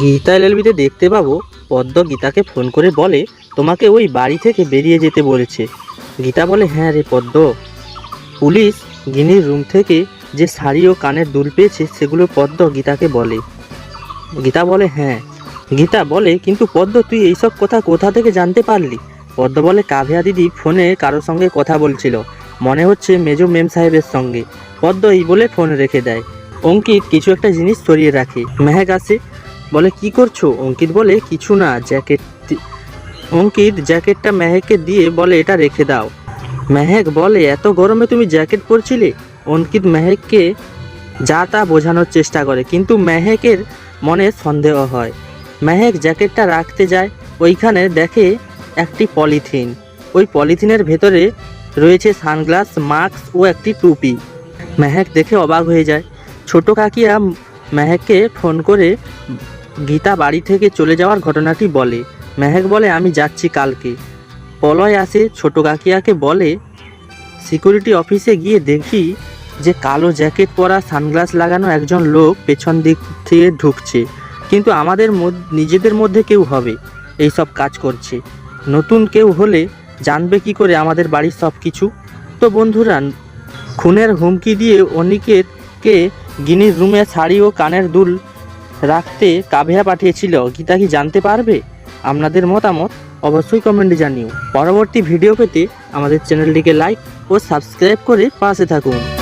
গীতা এলএলবিতে দেখতে পাবো, পদ্ম গীতাকে ফোন করে বলে, তোমাকে ওই বাড়ি থেকে বেরিয়ে যেতে বলেছে। গীতা বলে হ্যাঁ রে পদ্ম। পুলিশ গিনির রুম থেকে যে শাড়ি ও কানের দুল পেয়েছে, সেগুলো পদ্ম গীতাকে বলে। গীতা বলে হ্যাঁ। গীতা বলে, কিন্তু পদ্ম, তুই এইসব কথা কোথা থেকে জানতে পারলি? পদ্ম বলে, কাভিয়া দিদি ফোনে কারোর সঙ্গে কথা বলছিল। মনে হচ্ছে মেজো মেম সাহেবের সঙ্গে। পদ্ম এই বলে ফোন রেখে দেয়। অঙ্কিত কিছু একটা জিনিস সরিয়ে রাখে। মেহেক আসে। বলে, কি করছ? অঙ্কিত বলে, কিছু না, জ্যাকেট অঙ্কিত জ্যাকেটটা মেহেককে দিয়ে বলে, এটা রেখে দাও। মেহেক বলে, এত গরমে তুমি জ্যাকেট পরছিলে? অঙ্কিত মেহেককে যা তা বোঝানোর চেষ্টা করে, কিন্তু মেহেকের মনে সন্দেহ হয়। মেহেক জ্যাকেটটা রাখতে যায়, ওইখানে দেখে একটি পলিথিন। ওই পলিথিনের ভেতরে রয়েছে সানগ্লাস, মাস্ক ও একটি টুপি। মেহেক দেখে অবাক হয়ে যায়। ছোট কাকিয়া মেহেককে ফোন করে গীতা বাড়ি থেকে চলে যাওয়ার ঘটনাটি বলে। মেহেক বলে, আমি যাচ্ছি কালকে। পলয় আসে, ছোট কাকিয়াকে বলে, সিকিউরিটি অফিসে গিয়ে দেখি যে কালো জ্যাকেট পরা সানগ্লাস লাগানো একজন লোক পেছন দিক থেকে ঢুকছে। কিন্তু আমাদের নিজেদের মধ্যে কেউ হবে এই সব কাজ করছে। নতুন কেউ হলে জানবে কি করে আমাদের বাড়ির সব কিছু। তো বন্ধুরা, খুনের হুমকি দিয়ে অনিকেতকে গিনির রুমে শাড়ি ও কানের দুল রাখতে কাভেয়া পাঠিয়েছিল, গীতা কি জানতে পারবে? আপনাদের মতামত অবশ্যই কমেন্টে জানিও। পরবর্তী ভিডিও পেতে আমাদের চ্যানেলটিকে লাইক ও সাবস্ক্রাইব করে পাশে থাকুন।